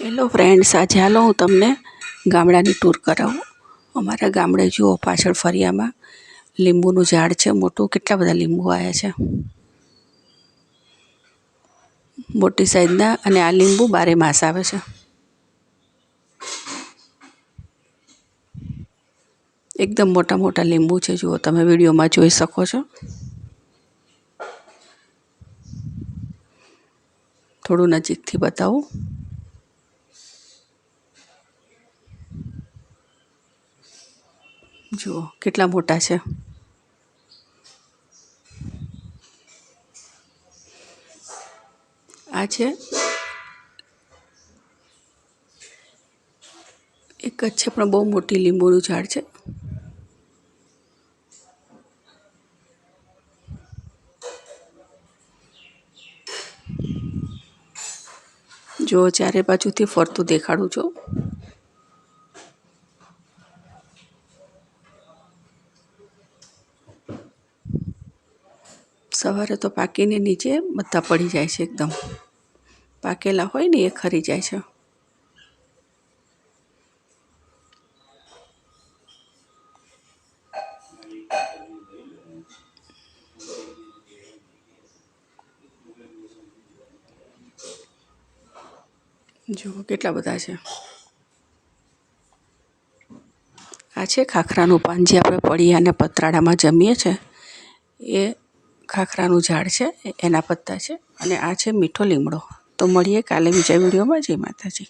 Hello friends આજે હાલો હું તમને ગામડાની ટૂર કરાવું. અમારા ગામડે જુઓ પાછળ ફરિયામાં લીંબુનું ઝાડ છે, મોટું. કેટલા બધા લીંબુ આવ્યા છે? મોટી સાઈઝના અને આ લીંબુ બારે માસ આવે છે. એકદમ મોટા મોટા લીંબુ છે, જુઓ તમે વિડીયોમાં જોઈ શકો છો. થોડું નજીકથી બતાવું. જુઓ, કેટલા મોટા છે. આ છે એક જ છે, પણ બહુ મોટી લીંબુનું ઝાડ છે. જો ચારે બાજુથી ફરતું દેખાડું છું. સવારે તો પાકીને નીચે બધા પડી જાય છે એકદમ. પાકેલા હોય ને એ ખરી જાય છે. જુઓ કેટલા બધા છે. આ છે ખાખરાનું પાન જે આપણે પડીયા અને પતરાળામાં જમીએ છીએ એ ખાખરાનું ઝાડ છે, એના પત્તા છે અને આ છે મીઠો લીમડો. તો મળીએ કાલે બીજા વિડીયોમાં. જય માતાજી.